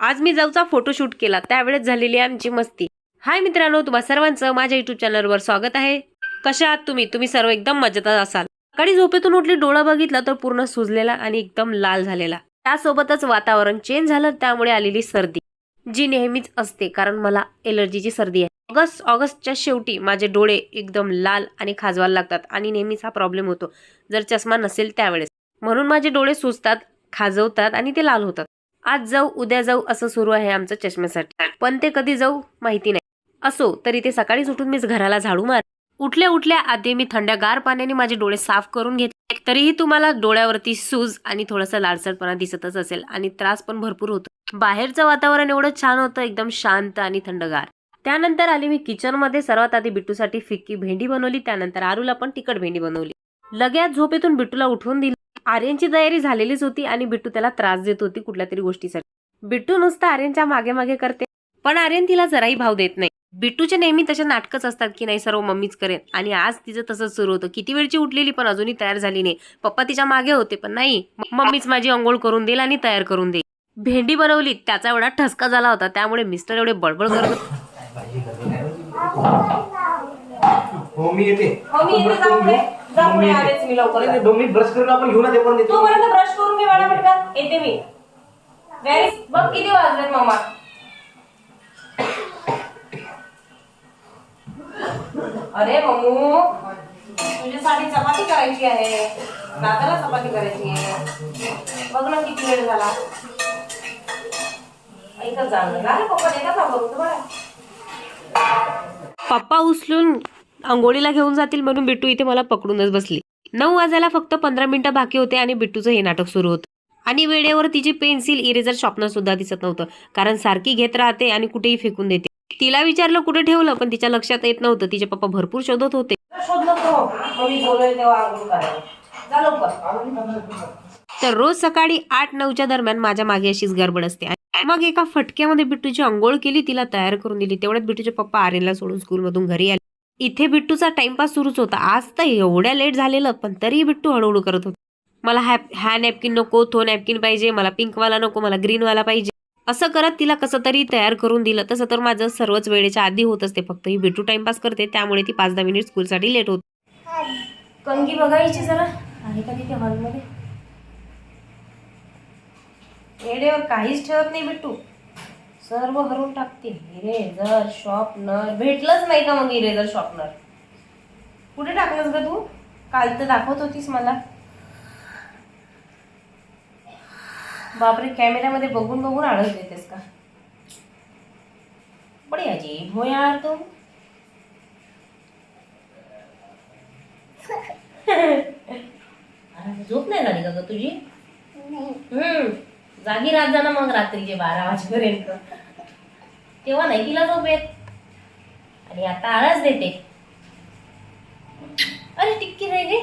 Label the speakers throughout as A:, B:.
A: आज मी जाऊचा फोटोशूट केला. त्यावेळेस झालेली आमची मस्ती. हाय मित्रांनो तुम्हा सर्वांचं माझ्या युट्यूब चॅनलवर स्वागत आहे. कशा आहात तुम्ही? तुम्ही सर्व एकदम मजेत असाल. सकाळी झोपेतून उठली डोळा बघितला तर पूर्ण सुजलेला आणि एकदम लाल झालेला. त्यासोबतच वातावरण चेंज झालं त्यामुळे आलेली सर्दी जी नेहमीच असते कारण मला एलर्जीची सर्दी आहे. ऑगस्ट ऑगस्टच्या शेवटी माझे डोळे एकदम लाल आणि खाजवायला लागतात आणि नेहमीच हा प्रॉब्लेम होतो. जर चष्मा नसेल त्यावेळेस. म्हणून माझे डोळे सुजतात खाजवतात आणि ते लाल होतात. आज जाऊ उद्या जाऊ असं सुरू आहे आमचं चष्म्यासाठी. पण ते कधी जाऊ माहिती नाही. असो तरी ते सकाळीच उठून मीच घराला झाडू मार. उठल्या उठल्या आधी मी थंड्यागार पाण्याने माझे डोळे साफ करून घेतले. तरीही तुम्हाला डोळ्यावरती सूज आणि थोडासा लालसरपणा दिसतच असेल आणि त्रास पण भरपूर होतो. बाहेरचं वातावरण एवढं छान होतं एकदम शांत आणि थंडगार त्यानंतर आली मी किचनमध्ये सर्वात आधी बिट्टूसाठी फिक्की भेंडी बनवली त्यानंतर आरूला पण तिखट भेंडी बनवली. लगेच झोपेतून बिट्टूला उठवून दिली. आर्यनची तयारी झालेलीच होती आणि बिट्टू त्याला त्रास देत होती कुठल्या तरी गोष्टीसाठी. बिट्टू नुसतं आर्यनच्या मागे मागे करते पण आर्यन तिला जराही भाव देत नाही. बिट्टूचे नेहमी तसे नाटकच असतात की नाही सर्व मम्मीच करेन. आणि आज तिचं तसंच सुरू होतं. किती वेळची उठलेली पण अजूनही तयार झाली नाही. पप्पा तिच्यामागे होते पण नाही मम्मीच माझी अंघोळ करून देईल आणि तयार करून देईल. भेंडी बनवली त्याचा एवढा ठसका झाला होता त्यामुळे मिस्टर एवढे बडबड करत होते.
B: हो मी येते.
C: मी इथे जाऊ पुढे जा
B: मग मी
C: पुढे
B: येते.
C: आलेच मी लवकर.
B: नाही, नाही, दोन मिनिट ब्रश करून आपण घेऊ ना ते पण देतो.
C: तोपर्यंत ब्रश करून घे मॅडम पटकन येते मी. व्हेरी बघ किती वाजलेत मामा. अरे मम्मू तुझ्यासाठी चपाती करायची आहे. दादाला चपाती करायची आहे. बघ ना किती वेळ झाला. ऐकत जाणं झालं पप्पा देतात ना बघ बघा
A: पप्पा उचलून आंघोळीला घेऊन जातील म्हणून बिट्टू इथे मला पकडूनच बसली. नऊ वाजायला फक्त पंधरा मिनिटं बाकी होते आणि बिट्टूचं हे नाटक सुरू होतं. आणि वेळेवर तिची पेन्सिल इरेजर शॉपनर सुद्धा दिसत नव्हतं कारण सारखी घेत राहते आणि कुठेही फेकून देते. तिला विचारलं कुठे ठेवलं पण तिच्या लक्षात येत नव्हतं. तिचे पप्पा भरपूर शोधत होते. तर रोज सकाळी आठ नऊच्या दरम्यान माझ्या मागे अशीच गडबड असते. आणि मग एका फटक्यामध्ये बिट्टूची आंघोळ केली तिला तयार करून दिली. तेवढ्यात बिट्टूचे पप्पा आर्यनला सोडून स्कूलमधून घरी आले. इथे बिट्टूचा टाइमपास सुरूच होता. आज तर एवढ्या लेट झालेलं पण तरी बिट्टू हळूहळू करत होता. मला हॅप ह्या नॅपकिन नको तो नॅपकिन पाहिजे मला पिंकवाला नको मला ग्रीनवाला पाहिजे. असं करत तिला कसं तरी तयार करून दिलं. तसं तर माझं सर्वच वेळेच्या आधी होत असते. फक्त ही बिट्टू टाइमपास करते त्यामुळे ती पाच दहा मिनिट स्कूलसाठी लेट होत.
C: कंगी बघायची जरा. आहे का तिथे हॉलमध्ये काहीच ठेवत नाही बिट्टू. सर्व भरून टाकते इरेझर शॉर्पनर भेटलंच नाही का मग इरेझर शॉर्पनर कुठे टाकलंस ग तू? काल तर दाखवत होतीस मला. बापरे कॅमेऱ्यामध्ये बघून बघून आळस देतेस का? बडी अजीब हो यार तू. झोप नाही झाली का तुझी? हम्म. जागी राहत जा ना मग रात्रीचे बारा वाजेपर्यंत. तेव्हा नाही तिला झोप येत. आणि आता आळस देते. अरे टिक्की राहिली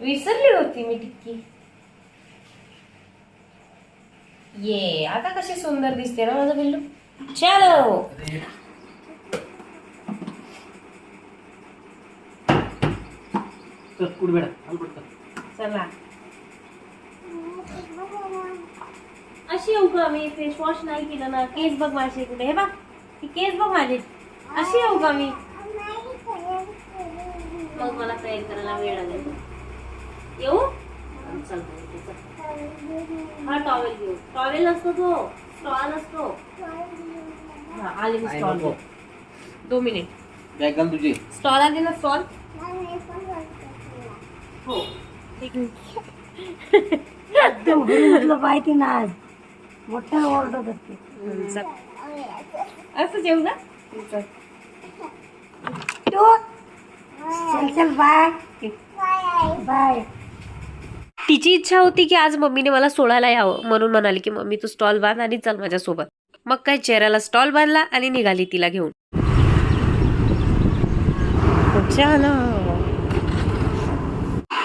C: विसरली होती मी टिक्की. ये आता कशी सुंदर दिसते ना माझं बिल्लू? चलो.
B: चल, पुढे बेटा चाल पटकन.
C: चला अशी येऊ का मी फेस वॉश नाही केलं ना केस बघ माझे कुठे. हे बघ ही केस बघ माझे. अशी येऊ का मी मग मला तयार करायला वेळ लागेल येऊ? चल. हा टॉवेल घेऊ. टॉवेल नसतो तो. स्टॉल असतो हा आले मी स्टॉल.
A: दोन मिनिट
B: बॅग घाल तुझी?
C: स्टॉल आले ना स्टॉल हो.
D: म्हटलं माहिती ना आज. मोठ्या ओरडत असते
C: असं जेवू ना?
D: तू? चल चल बाय बाय
A: तिची इच्छा होती की आज मम्मीने मला सोडायला यावं म्हणून म्हणाली की मम्मी तू स्टॉल बांध आणि चल माझ्यासोबत. मग काय चेहऱ्याला स्टॉल बांधला आणि निघाली तिला घेऊन.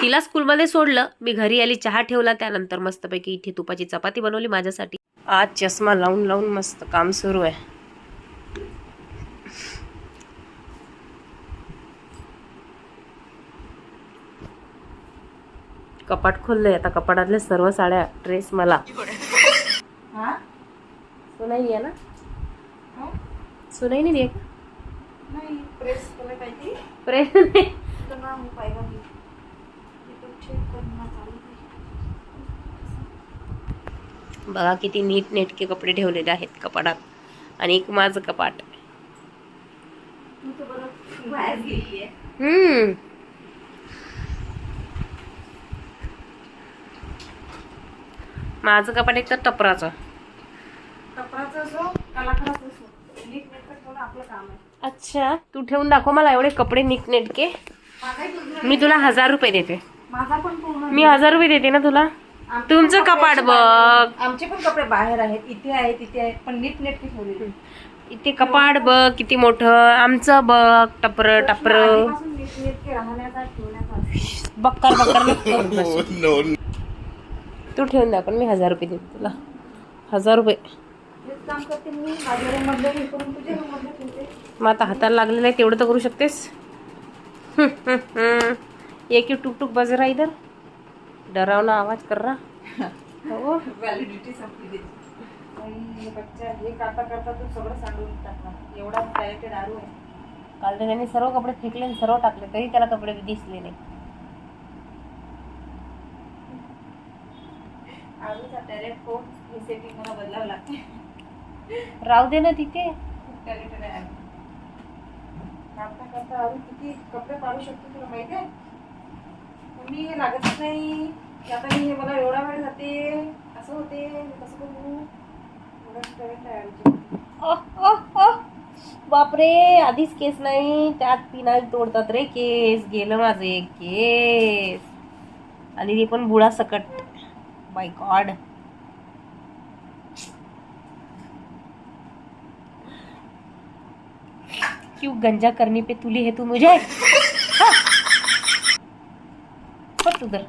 A: तिला स्कूलमध्ये सोडलं. मी घरी आली चहा ठेवला त्यानंतर मस्तपैकी इथे तुपाची चपाती बनवली माझ्यासाठी. आज चष्मा लावून लावून मस्त काम सुरू आहे. कपाट खोललंय आता कपाटातल्या सर्व साड्या ड्रेस मला. सुनाई आहे ना?
C: हा?
A: सुनाई नाही
C: नाही प्रेस तुला काय ती
A: प्रेम नाही
C: तर ना मी पाहिलं मी YouTube check करणं चालू आहे.
A: बघा किती नीट नेटके कपडे ठेवलेले आहेत कपाटात. आणि एक माझं कपाट. हम्म. माझं कपाट एक तर टपराचं. अच्छा तू ठेवून दाखव मला एवढे कपडे नीट नेटके. मी तुला हजार रुपये देते. मी हजार रुपये देते ना तुला? तुमचं
C: पण कपडे
A: कपाट बघ.
C: बाहेर- आमचे पण कपडे बाहेर आहेत. इथे आहेत तिथे आहेत. पण नीट नेटके ठेवलेले.
A: इथे कपाट बघ किती मोठं. आमचं बघ टपर टपर.
C: राहण्याचा ठेवण्याचा.
A: बक्कर बक्कर. तू ठेवून दाखव मी हजार रुपये देते तुला. हजार रुपये.
C: काम करते मी.
A: मग आता हाताला लागलेलं आहे तेवढं तर करू शकतेस. एक टुक टुक बज रहा इधर. डरावना आवाज कर रहा. हो.
C: व्हॅलिडिटी संपली हे बच्चा हे करता करता तू सगळं सांडून टाकणार. एवढा टॅलेंटेड आहे.
A: काल तर त्याने सर्व कपडे फेकले सर्व टाकले तरी त्याला कपडे दिसले नाही. राहू दे ना तिथे.
C: करता करता आरू किती कपडे काढू शकतो तुला माहिती आहे? मी हे लागतच नाही. आता मी हे मला एवढा वेळ जाते. असं होते. कसं करू?
A: बापरे आधीच केस नाही. त्यात पिनाल तोडतात रे केस. गेलं माझे केस. आणि ते पण बुडा सकट. बाय गॉड क्यों गंजा करने पे तुली है तू मुझे? सुधर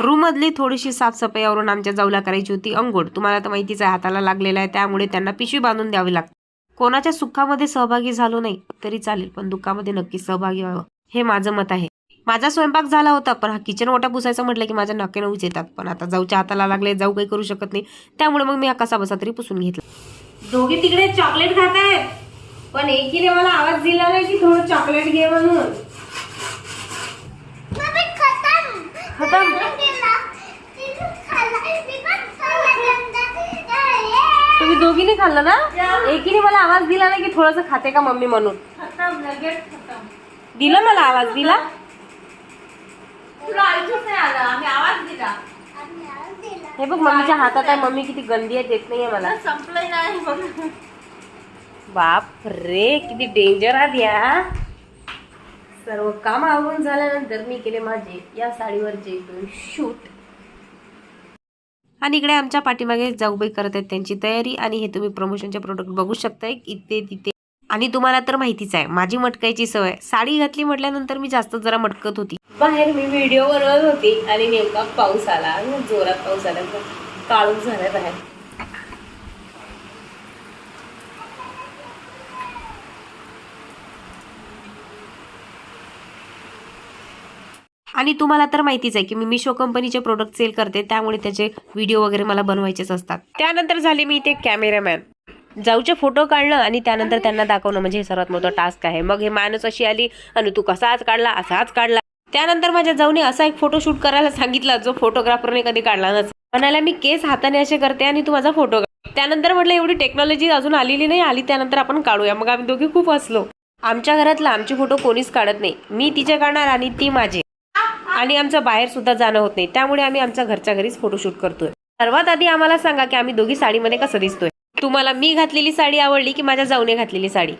A: रूममधली थोडीशी साफसफाईवरून आमच्या जाऊला करायची होती अंघोळ. तुम्हाला तर माहितीच आहे हाताला लागलेला आहे त्यामुळे त्यांना पिशवी बांधून द्यावी लागते. कोणाच्या सुखामध्ये सहभागी झालो नाही तरी चालेल पण दुःखामध्ये नक्की सहभागी व्हावं हे माझं मत आहे. माझा स्वयंपाक झाला होता पण हा किचन ओटा पुसायचं म्हटलं की माझ्या नाके नऊच येतात. पण आता जाऊच्या हाताला लागले जाऊ काही करू शकत नाही. त्यामुळे मग मी हा कसा बसा तरी पुसून घेतला.
C: दोघे तिकडे चॉकलेट खात आहेत पण एकीने मला आवाज दिला नाही की थोडं चॉकलेट घे म्हणून.
A: खतम. तुम्ही दोघीने खाल्लं ना? एकीने मला आवाज दिला नाही की थोडस खाते का मम्मी म्हणून?
C: खतम लगेच खतम.
A: दिला मला आवाज दिला? हे बघ मम्मीच्या हातात आहे. मम्मी किती गंदी आहे देत नाहीये मला.
C: संपलंय नाही
A: बाप रे किती डेंजर आहात या सर्व काम आवरून झाल्यानंतर मी केले माझे या साडीवरचे शूट. आणि इकडे आमच्या पाठीमागे जाऊबाई करत आहेत त्यांची तयारी आणि हे तुम्ही प्रमोशनचे प्रोडक्ट बघू शकताय. इथे तिथे. आणि तुम्हाला तर माहितीच आहे माझी मटकायची सवय. साडी घातली म्हटल्यानंतर मी जास्त जरा मटकत होती. बाहेर मी व्हिडिओ बनवत होती आणि नेमका पाऊस आला जोरात पाऊस आला. काळून झाला बाहेर. आणि तुम्हाला तर माहितीच आहे की मी मिशो कंपनीचे प्रोडक्ट सेल करते त्यामुळे त्याचे व्हिडिओ वगैरे मला बनवायचेच असतात. त्यानंतर झाले मी इथे कॅमेरामॅन जाऊचे फोटो काढणं आणि त्यानंतर त्यांना दाखवणं म्हणजे हे सर्वात मोठं टास्क आहे. मग हे माणूस अशी आली आणि तू कसा आज काढला? असाच काढला? त्यानंतर माझ्या जाऊने असा एक फोटो शूट करायला सांगितला जो फोटोग्राफरने कधी काढला नस म्हणाला मी केस हाताने असे करते आणि तू माझा फोटो काढ. त्यानंतर म्हटलं एवढी टेक्नॉलॉजी अजून आलेली नाही आली त्यानंतर आपण काढूया. मग आम्ही दोघे खूप हसलो. आमच्या घरातला आमचे फोटो कोणीच काढत नाही. मी तिचे काढणार आणि ती माझे. आणि आमचं बाहेरसुद्धा जाणं होत नाही. त्यामुळे आम्ही आमच्या घरच्या घरीच फोटोशूट करतोय. सर्वात आधी आम्हाला सांगा की आम्ही दोघी साडीमध्ये कसं दिसतोय? तुम्हाला मी घातलेली साडी आवडली की माझ्या जाऊने घातलेली साडी?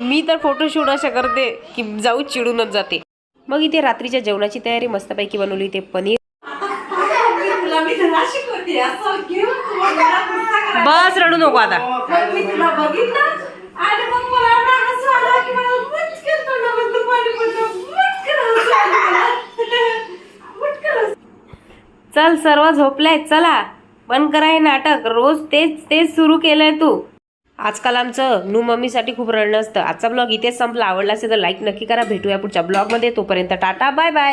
A: मी तर फोटोशूट अशा करते की जाऊ चिडूनच जाते. मग इथे रात्रीच्या जेवणाची तयारी मस्तपैकी बनवली ते पनीर
C: तुला मी तुला शिकवते असं घेऊन मला पुस्तक आहे.
A: बस रडू नको आता.
C: मग मी तुला बघितलं? आणि मग मला एवढा हसू आला की मला पटकन तोंडामधून पाणी पडलं. पटकन हसू आलं मला. पटकन हसू.
A: चल सर्व झोपले चला. बंद करा हे नाटक. रोज तेच तेच सुरू केलंय तू. आजकाल आमचं नू मम्मीसाठी खूप रडणं असतं. आजचा ब्लॉग इथेच संपला. आवडला असेल तर लाईक नक्की करा. भेटूया पुढच्या ब्लॉगमध्ये. तोपर्यंत टाटा बाय बाय